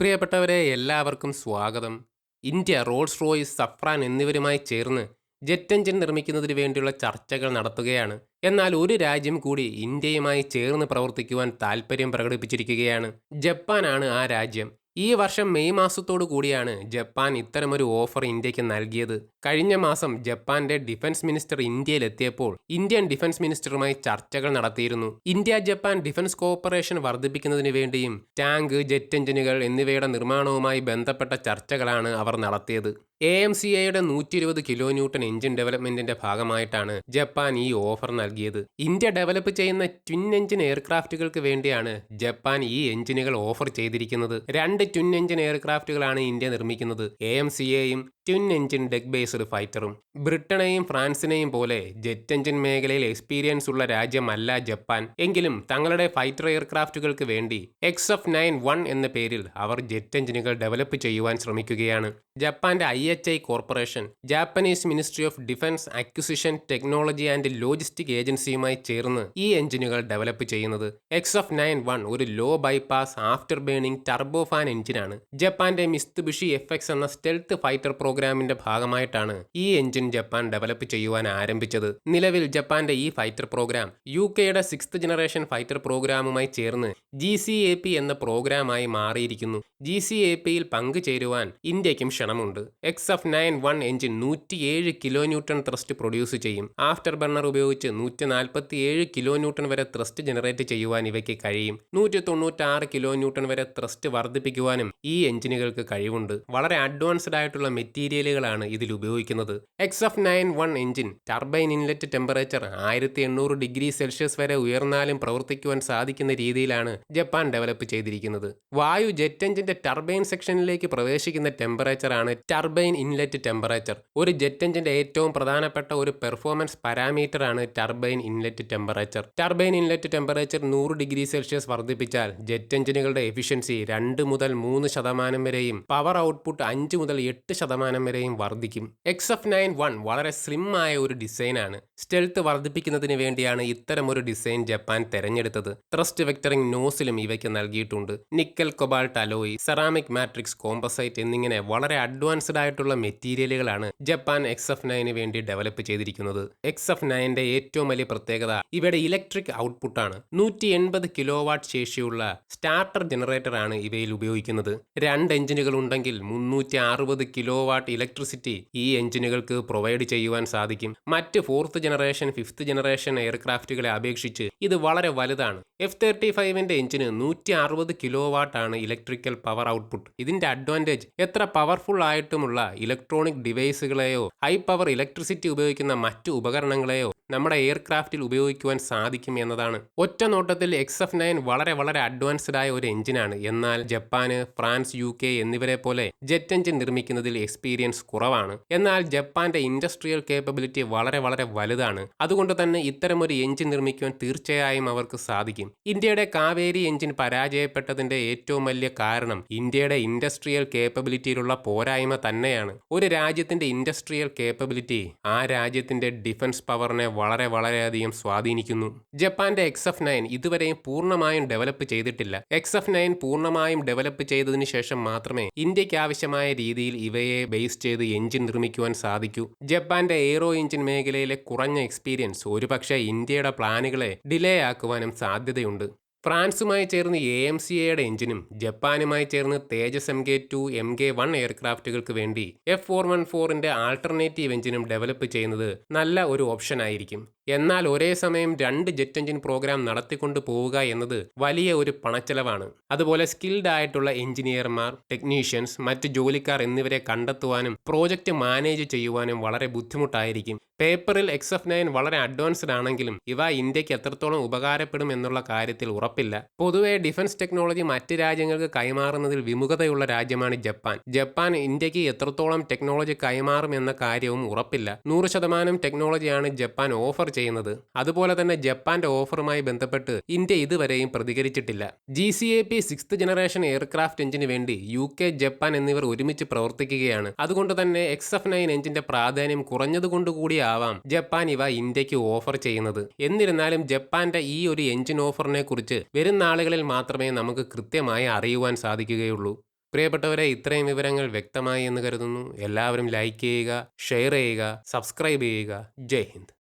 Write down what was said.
പ്രിയപ്പെട്ടവരെ എല്ലാവർക്കും സ്വാഗതം. ഇന്ത്യ റോൾസ് റോയ്സ് സഫ്രാൻ എന്നിവരുമായി ചേർന്ന് ജെറ്റ് എഞ്ചിൻ നിർമ്മിക്കുന്നതിന് വേണ്ടിയുള്ള ചർച്ചകൾ നടത്തുകയാണ്. എന്നാൽ ഒരു രാജ്യം കൂടി ഇന്ത്യയുമായി ചേർന്ന് പ്രവർത്തിക്കുവാൻ താൽപ്പര്യം പ്രകടിപ്പിച്ചിരിക്കുകയാണ്. ജപ്പാനാണ് ആ രാജ്യം. ഈ വർഷം മെയ് മാസത്തോടു കൂടിയാണ് ജപ്പാൻ ഇത്തരമൊരു ഓഫർ ഇന്ത്യയ്ക്ക് നൽകിയത്. കഴിഞ്ഞ മാസം ജപ്പാന്റെ ഡിഫൻസ് മിനിസ്റ്റർ ഇന്ത്യയിലെത്തിയപ്പോൾ ഇന്ത്യൻ ഡിഫൻസ് മിനിസ്റ്ററുമായി ചർച്ചകൾ നടത്തിയിരുന്നു. ഇന്ത്യ ജപ്പാൻ ഡിഫൻസ് കോഓപ്പറേഷൻ വർദ്ധിപ്പിക്കുന്നതിന് വേണ്ടിയും ടാങ്ക് ജെറ്റ് എഞ്ചിനുകൾ എന്നിവയുടെ നിർമ്മാണവുമായി ബന്ധപ്പെട്ട ചർച്ചകളാണ് അവർ നടത്തിയത്. എ എം സി എയുടെ നൂറ്റി ഇരുപത് കിലോ ന്യൂട്ടൺ എഞ്ചിൻ ഡെവലപ്മെന്റിന്റെ ഭാഗമായിട്ടാണ് ജപ്പാൻ ഈ ഓഫർ നൽകിയത്. ഇന്ത്യ ഡെവലപ്പ് ചെയ്യുന്ന ട്വിൻ എഞ്ചിൻ എയർക്രാഫ്റ്റുകൾക്ക് വേണ്ടിയാണ് ജപ്പാൻ ഈ എഞ്ചിനുകൾ ഓഫർ ചെയ്തിരിക്കുന്നത്. രണ്ട് ട്വിൻ എഞ്ചിൻ എയർക്രാഫ്റ്റുകളാണ് ഇന്ത്യ നിർമ്മിക്കുന്നത്. എ എം സി എയും ട്വിൻ എഞ്ചിൻ ഡെക്ക് ബേസ്ഡ് ഫൈറ്ററും. ബ്രിട്ടനെയും ഫ്രാൻസിനെയും പോലെ ജെറ്റ് എഞ്ചിൻ മേഖലയിൽ എക്സ്പീരിയൻസ് ഉള്ള രാജ്യമല്ല ജപ്പാൻ. എങ്കിലും തങ്ങളുടെ ഫൈറ്റർ എയർക്രാഫ്റ്റുകൾക്ക് വേണ്ടി എക്സ് എഫ് നയൻ വൺ എന്ന പേരിൽ അവർ ജെറ്റ് എഞ്ചിനുകൾ ഡെവലപ്പ് ചെയ്യുവാൻ ശ്രമിക്കുകയാണ്. ജപ്പാന്റെ I H I corporation Japanese ministry of defence acquisition technology and logistic ഏജൻസിയുമായി ചേർന്ന് ഈ എഞ്ചിനുകൾ ഡെവലപ്പ് ചെയ്യുന്നത്. എക്സ് എഫ് നയൻ വൺ ഒരു low bypass after burning turbofan എഞ്ചിനാണ്. ജപ്പാന്റെ മിസ്തുബിഷി എഫ് എക്സ് എന്ന സ്റ്റെൽത്ത് ഫൈറ്റർ പ്രോഗ്രാമിന്റെ ഭാഗമായിട്ടാണ് ഈ എഞ്ചിൻ ജപ്പാൻ ഡെവലപ്പ് ചെയ്യുവാൻ ആരംഭിച്ചത്. നിലവിൽ ജപ്പാന്റെ ഈ ഫൈറ്റർ പ്രോഗ്രാം യു കെയുടെ സിക്സ്ത് ജനറേഷൻ ഫൈറ്റർ പ്രോഗ്രാമുമായി ചേർന്ന് ജി സി എ പി എന്ന പ്രോഗ്രാമായി മാറിയിരിക്കുന്നു. ജി സി എ പിയിൽ പങ്കുചേരുവാൻ ഇന്ത്യക്കും ക്ഷണമുണ്ട്. X F nine one engine നൂറ്റിയേഴ് കിലോ ന്യൂട്ടൺ ത്രസ്റ്റ് പ്രൊഡ്യൂസ് ചെയ്യും. ആഫ്റ്റർ ബർണർ ഉപയോഗിച്ച് നൂറ്റി നാൽപ്പത്തി ഏഴ് കിലോ ന്യൂട്ടൺ വരെ ത്രസ്റ്റ് ജനറേറ്റ് ചെയ്യുവാൻ ഇവയ്ക്ക് കഴിയും. നൂറ്റി തൊണ്ണൂറ്റാറ് കിലോ ന്യൂട്ടൺ വരെ ത്രസ്റ്റ് വർദ്ധിപ്പിക്കുവാനും ഈ എഞ്ചിനുകൾക്ക് കഴിവുണ്ട്. വളരെ അഡ്വാൻസ്ഡ് ആയിട്ടുള്ള മെറ്റീരിയലുകളാണ് ഇതിൽ ഉപയോഗിക്കുന്നത്. X F nine one engine turbine inlet temperature ആയിരത്തി എണ്ണൂറ് ഡിഗ്രി സെൽഷ്യസ് വരെ ഉയർന്നാലും പ്രവർത്തിക്കുവാൻ സാധിക്കുന്ന രീതിയിലാണ് ജപ്പാൻ ഡെവലപ്പ് ചെയ്തിരിക്കുന്നത്. വായു ജെറ്റ് എഞ്ചിന്റെ ടർബൈൻ സെക്ഷനിലേക്ക് പ്രവേശിക്കുന്ന ടെമ്പറേച്ചർ ആണ് ടർബൈൻ ഇൻലെറ്റ് ടെമ്പറേച്ചർ ഒരു ജെറ്റ് എഞ്ചിന്റെ ഏറ്റവും പ്രധാനപ്പെട്ട ഒരു പെർഫോമൻസ് പാരാമീറ്റർ ആണ് turbine inlet temperature turbine inlet temperature നൂറ് ഡിഗ്രി സെൽഷ്യസ് വർദ്ധിപ്പിച്ചാൽ ജെറ്റ് എഞ്ചിനുകളുടെ എഫിഷ്യൻസി രണ്ട് മുതൽ മൂന്ന് ശതമാനം വരെയും പവർ ഔട്ട്പുട്ട് അഞ്ച് മുതൽ എട്ട് ശതമാനം വരെയും വർദ്ധിക്കും. എക്സ് എഫ് നയൻ വൺ വളരെ സ്ലിം ആയ ഒരു ഡിസൈനാണ് സ്റ്റെൽത്ത് വർദ്ധിപ്പിക്കുന്നതിന് വേണ്ടിയാണ് ഇത്തരമൊരു ഡിസൈൻ ജപ്പാൻ തെരഞ്ഞെടുത്തത്. ത്രസ്റ്റ് വെക്ടറിംഗ് നോസിലും ഇവയ്ക്ക് നൽകിയിട്ടുണ്ട്. Nickel cobalt alloy ceramic matrix composite എന്നിങ്ങനെ വളരെ അഡ്വാൻസ്ഡ് ആയിട്ടുള്ള മെറ്റീരിയലുകളാണ് ജപ്പാൻ എക്സ് എഫ് നയന് വേണ്ടി ഡെവലപ്പ് ചെയ്തിരിക്കുന്നത്. എക്സ് എഫ് നയന്റെ ഏറ്റവും വലിയ പ്രത്യേകത ഇവയുടെ ഇലക്ട്രിക് ഔട്ട്പുട്ടാണ്. നൂറ്റി എൺപത് കിലോ വാട്ട് ശേഷിയുള്ള സ്റ്റാർട്ടർ ജനറേറ്റർ ആണ് ഇവയിൽ ഉപയോഗിക്കുന്നത്. രണ്ട് എഞ്ചിനുകൾ ഉണ്ടെങ്കിൽ മുന്നൂറ്റി അറുപത് കിലോ വാട്ട് ഇലക്ട്രിസിറ്റി ഈ എഞ്ചിനുകൾക്ക് പ്രൊവൈഡ് ചെയ്യുവാൻ സാധിക്കും. മറ്റ് ഫോർത്ത് ജനറേഷൻ ഫിഫ്ത്ത് ജനറേഷൻ എയർക്രാഫ്റ്റുകളെ അപേക്ഷിച്ച് ഇത് വളരെ വലുതാണ്. എഫ് തേർട്ടി ഫൈവിന്റെ എഞ്ചിന് നൂറ്റി അറുപത് കിലോ വാട്ട് ആണ് ഇലക്ട്രിക്കൽ പവർ ഔട്ട്പുട്ട് ഇതിന്റെ അഡ്വാന്റേജ് എത്ര പവർഫുൾ ആയിട്ടുമുള്ള ഇലക്ട്രോണിക് ഡിവൈസുകളെയോ ഹൈ പവർ ഇലക്ട്രിസിറ്റി ഉപയോഗിക്കുന്ന മറ്റു ഉപകരണങ്ങളെയോ നമ്മുടെ എയർക്രാഫ്റ്റിൽ ഉപയോഗിക്കുവാൻ സാധിക്കും എന്നതാണ്. ഒറ്റ നോട്ടത്തിൽ എക്സ് എഫ് നയൻ വളരെ വളരെ അഡ്വാൻസ്ഡ് ആയ ഒരു എഞ്ചിനാണ്. എന്നാൽ ജപ്പാന് ഫ്രാൻസ് യു കെ എന്നിവരെ പോലെ ജെറ്റ് എഞ്ചിൻ നിർമ്മിക്കുന്നതിൽ എക്സ്പീരിയൻസ് കുറവാണ്. എന്നാൽ ജപ്പാന്റെ ഇൻഡസ്ട്രിയൽ കേപ്പബിലിറ്റി വളരെ വളരെ വലുതാണ്. അതുകൊണ്ട് തന്നെ ഇത്തരമൊരു എഞ്ചിൻ നിർമ്മിക്കുവാൻ തീർച്ചയായും അവർക്ക് സാധിക്കും. ഇന്ത്യയുടെ കാവേരി എഞ്ചിൻ പരാജയപ്പെട്ടതിന്റെ ഏറ്റവും വലിയ കാരണം ഇന്ത്യയുടെ ഇൻഡസ്ട്രിയൽ കേപ്പബിലിറ്റിയിലുള്ള പോരായ്മ തന്നെയാണ്. ഒരു രാജ്യത്തിന്റെ ഇൻഡസ്ട്രിയൽ കേപ്പബിലിറ്റി ആ രാജ്യത്തിന്റെ ഡിഫൻസ് പവറിനെ വളരെ വളരെയധികം സ്വാധീനിക്കുന്നു. ജപ്പാന്റെ എക്സ് എഫ് നയൻ ഇതുവരെയും പൂർണമായും ഡെവലപ്പ് ചെയ്തിട്ടില്ല. എക്സ് എഫ് നയൻ പൂർണമായും ഡെവലപ്പ് ചെയ്തതിനു ശേഷം മാത്രമേ ഇന്ത്യയ്ക്ക് ആവശ്യമായ രീതിയിൽ ഇവയെ ബേസ് ചെയ്ത് എഞ്ചിൻ നിർമ്മിക്കുവാൻ സാധിക്കൂ. ജപ്പാന്റെ എയ്റോ എഞ്ചിൻ മേഖലയിലെ കുറഞ്ഞ എക്സ്പീരിയൻസ് ഒരുപക്ഷെ ഇന്ത്യയുടെ പ്ലാനുകളെ ഡിലേ ആക്കുവാനും സാധ്യതയുണ്ട്. ഫ്രാൻസുമായി ചേർന്ന് എ എം സി എയുടെ എഞ്ചിനും ജപ്പാനുമായി ചേർന്ന് Tejas M K two M K one എയർക്രാഫ്റ്റുകൾക്ക് വേണ്ടി എഫ് ഫോർ വൺ ഫോറിന്റെ ആൾട്ടർനേറ്റീവ് എഞ്ചിനും ഡെവലപ്പ് ചെയ്യുന്നത് നല്ല ഒരു ഓപ്ഷൻ ആയിരിക്കും എന്നാൽ ഒരേ സമയം രണ്ട് ജെറ്റ് എഞ്ചിൻ പ്രോഗ്രാം നടത്തിക്കൊണ്ട് പോവുക എന്നത് വലിയ ഒരു പണച്ചെലവാണ്. അതുപോലെ സ്കിൽഡ് ആയിട്ടുള്ള എഞ്ചിനീയർമാർ ടെക്നീഷ്യൻസ് മറ്റ് ജോലിക്കാർ എന്നിവരെ കണ്ടെത്തുവാനും പ്രോജക്റ്റ് മാനേജ് ചെയ്യുവാനും വളരെ ബുദ്ധിമുട്ടായിരിക്കും. പേപ്പറിൽ എക്സ് എഫ് നയൻ വളരെ അഡ്വാൻസ്ഡ് ആണെങ്കിലും ഇവ ഇന്ത്യയ്ക്ക് എത്രത്തോളം ഉപകാരപ്പെടും എന്നുള്ള കാര്യത്തിൽ ഉറപ്പില്ല. പൊതുവെ ഡിഫൻസ് ടെക്നോളജി മറ്റ് രാജ്യങ്ങൾക്ക് കൈമാറുന്നതിൽ വിമുഖതയുള്ള രാജ്യമാണ് ജപ്പാൻ. ജപ്പാൻ ഇന്ത്യയ്ക്ക് എത്രത്തോളം ടെക്നോളജി കൈമാറും എന്ന കാര്യവും ഉറപ്പില്ല. നൂറ് ശതമാനം ടെക്നോളജിയാണ് ജപ്പാൻ ഓഫർ ചെയ്യുന്നത്. അതുപോലെ തന്നെ ജപ്പാന്റെ ഓഫറുമായി ബന്ധപ്പെട്ട് ഇന്ത്യ ഇതുവരെയും പ്രതികരിച്ചിട്ടില്ല. G C A P sixth generation aircraft എഞ്ചിന് വേണ്ടി യു കെ ജപ്പാൻ എന്നിവർ ഒരുമിച്ച് പ്രവർത്തിക്കുകയാണ്. അതുകൊണ്ട് തന്നെ എക്സ് എഫ് നയൻ എഞ്ചിന്റെ പ്രാധാന്യം കുറഞ്ഞതുകൊണ്ട് കൂടിയാവാം ജപ്പാൻ ഇവ ഇന്ത്യയ്ക്ക് ഓഫർ ചെയ്യുന്നത്. എന്നിരുന്നാലും ജപ്പാന്റെ ഈ ഒരു എഞ്ചിൻ ഓഫറിനെ കുറിച്ച് വരും നാളുകളിൽ മാത്രമേ നമുക്ക് കൃത്യമായി അറിയുവാൻ സാധിക്കുകയുള്ളൂ. പ്രിയപ്പെട്ടവരെ ഇത്രയും വിവരങ്ങൾ വ്യക്തമായി എന്ന് കരുതുന്നു. എല്ലാവരും ലൈക്ക് ചെയ്യുക ഷെയർ ചെയ്യുക സബ്സ്ക്രൈബ് ചെയ്യുക. ജയ് ഹിന്ദ്.